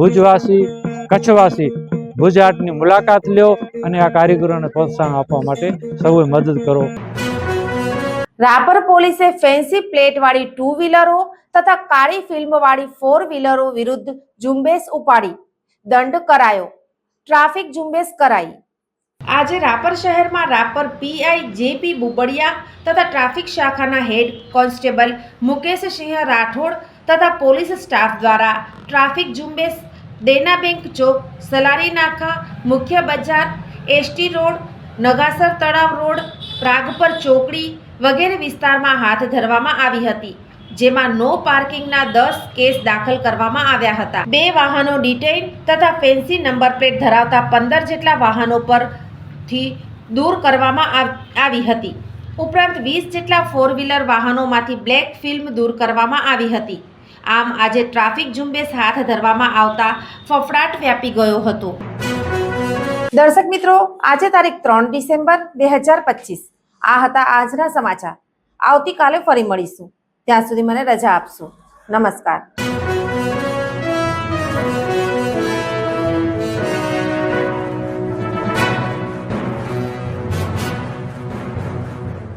ભુજવાસી, કચ્છવાસી ભુજ હાટની મુલાકાત લ્યો અને આ કારીગરોને પ્રોત્સાહન આપવા માટે સૌએ મદદ કરો. રાપર પોલીસે ફેન્સી પ્લેટવાળી ટુ વ્હીલરો તથા કાળી ફિલ્મવાળી ફોર વ્હીલરો વિરુદ્ધ ઝુંબેશ ઉપાડી, દંડ કરાયો, ટ્રાફિક ઝુંબેશ કરાઈ. આજે રાપર શહેરમાં રાપર પીઆઈ જેપી બુબડિયા તથા ટ્રાફિક શાખાના હેડ કોન્સ્ટેબલ મુકેશ સિંહ રાઠોડ તથા પોલીસ સ્ટાફ દ્વારા ટ્રાફિક ઝુંબેશ દેના બેંક ચોક સલારી નાકા, મુખ્ય બજાર એસટી રોડ, નગાસર તળાવ રોડ પ્રાગપર ચોકડી વગેરે વિસ્તારમાં હાથ ધરવામાં આવી હતી, જેમાં નો પાર્કિંગના દસ કેસ દાખલ કરવામાં આવ્યા હતા. બે વાહનો ડિટેઇન તથા ફેન્સી નંબર પ્લેટ ધરાવતા પંદર જેટલા વાહનો પરથી દૂર કરવામાં આવ- હતી. ઉપરાંત વીસ જેટલા ફોર વ્હીલર વાહનોમાંથી બ્લેક ફિલ્મ દૂર કરવામાં આવી હતી. આમ આજે ટ્રાફિક ઝુંબેશ હાથ ધરવામાં આવતા ફફડાટ વ્યાપી ગયો હતો. દર્શક મિત્રો, આજે તારીખ ત્રણ ડિસેમ્બર બે હજાર પચીસ. આ હતા આજના સમાચાર. આવતીકાલે ફરી મળીશું. ત્યાં સુધી મને રજા આપશો. નમસ્કાર.